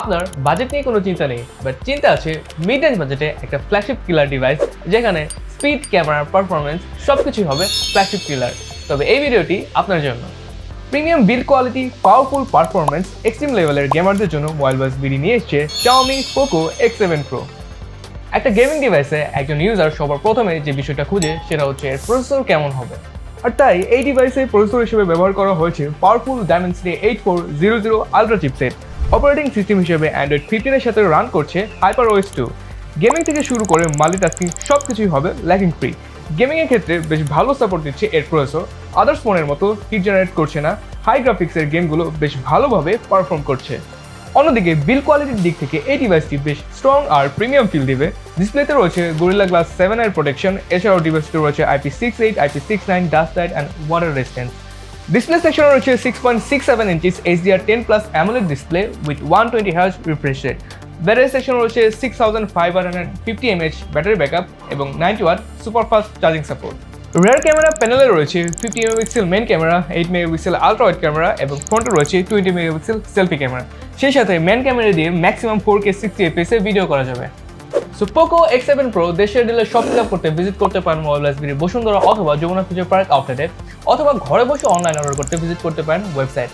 আপনার বাজেট নিয়ে কোনো চিন্তা নেই বাট চিন্তা আছে মিড রেঞ্জ বাজেটে একটা ফ্ল্যাগশিপ কিলার ডিভাইস যেখানে স্পিড ক্যামেরা পারফরমেন্স সব কিছুই হবে ফ্ল্যাগশিপ কিলার তবে এই ভিডিওটি আপনার জন্য। Premium build quality powerful performance extreme লেভেলের গেমারদের জন্য মোবাইল বাস বিডি নিয়ে এসছে পোকো এক্স সেভেন প্রো একটা গেমিং ডিভাইসে একজন ইউজার সবার প্রথমে যে বিষয়টা খুঁজে সেটা হচ্ছে এর প্রসেসর কেমন হবে। আর তাই এই ডিভাইসে প্রসেসর হিসেবে ব্যবহার করা হয়েছে powerful Dimensity eight four zero zero ultra chipset operating system হিসেবে অ্যান্ড্রয়েড ফিফটিনের সাথে রান করছে হাইপার ওয়েস টু গেমিং থেকে শুরু করে মাল্টিটাস্কিং সব কিছুই হবে ল্যাকিং ফ্রি গেমিংয়ের ক্ষেত্রে বেশ ভালো সাপোর্ট দিচ্ছে এর প্রসেসর আদার্স ফোনের মতো হিট জেনারেট করছে না। হাই গ্রাফিক্সের গেমগুলো বেশ ভালোভাবে পারফর্ম করছে। অন্যদিকে বিল কোয়ালিটির দিক থেকে এই ডিভাইসটি বেশ স্ট্রং আর প্রিমিয়াম ফিল দিবে। ডিসপ্লেতে রয়েছে গরিলা গ্লাস সেভেন এর প্রোটেকশন এছাড়াও ডিভাইসটি রয়েছে IP six eight IP six nine dust light and water resistance display সেকশনে রয়েছে six point six seven inches HDR ten plus AMOLED display with one twenty hertz refresh rate battery section রয়েছে six thousand five hundred fifty mAh battery backup এবং ninety watt superfast charging support rear camera প্যানেলে রয়েছে fifty megapixel main camera eight megapixel ultra camera এবং ফ্রন্টে রয়েছে twenty megapixel selfie camera সেই সাথে main camera দিয়ে ম্যাক্সিমাম ফোর কে সিক্সটি এফএসে ভিডিও করা যাবে। So Poco X seven Pro দেশের ডিলে ফিল করতে ভিজিট করতে পারেন মোবাইল বসুন্ধরা অথবা যমুনা ফিচার পার্ক আউটলেটে অথবা ঘরে বসে অনলাইন অর্ডার করতে ভিজিট করতে পারেন ওয়েবসাইট